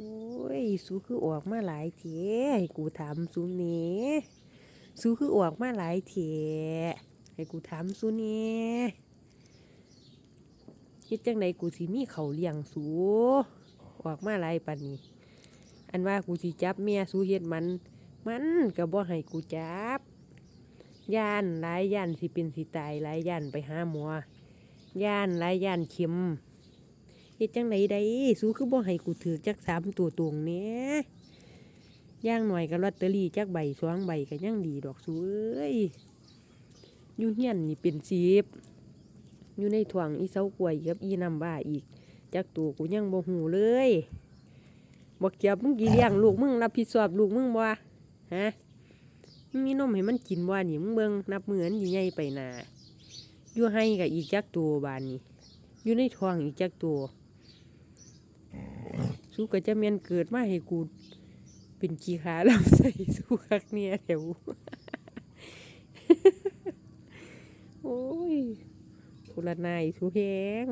อ้ยสูคือออกมาหลายเถให้กูถามสูเน่สูคือออกมาหลายเถให้กูถามสูเน่เฮ็ดจังไดกูสิมีเขาเลี้ยงสูออกมาหลายปานนี้ อันว่ากูสิจับเมียสูเฮ็ดมัน มันก็บ่ให้กูจับย่านหลายย่านสิเป็นสิตายหลายย่านไปหาหมอย่านหลายย่านเข็ม เฮ็ดจังไดได้สูคือบ่ให้กูถือจักสามตัวตรงเนี้ยย่างหน่อยก็ลอตเตอรี่จักใบสองใบก็ยังดีดอกสูเอ้ยอยู่เฮียนนี่เป็นสิบอยู่ในถ่วงอีเสากล้วยกับอีน้ำบ้าอีกจักตัวกูยังบ่หูเลยบอกเกียบมึงกี่เลี้ยงลูกมึงรับผิดชอบลูกมึงบ่ฮะมึงมีนมให้มันกินบ่นี่มึงเบิ่งนับเหมืออันใหญ่ไปนาอยู่ให้กับอีกจักตัวบานนี้อยู่ในท้องอีกจักตัว สู้ก็จะเมียนเกิดมาให้กูเป็นขี้ขาลำใส่สู้คักเนี่ยแถวโอ้ยกุละนายสู้แหง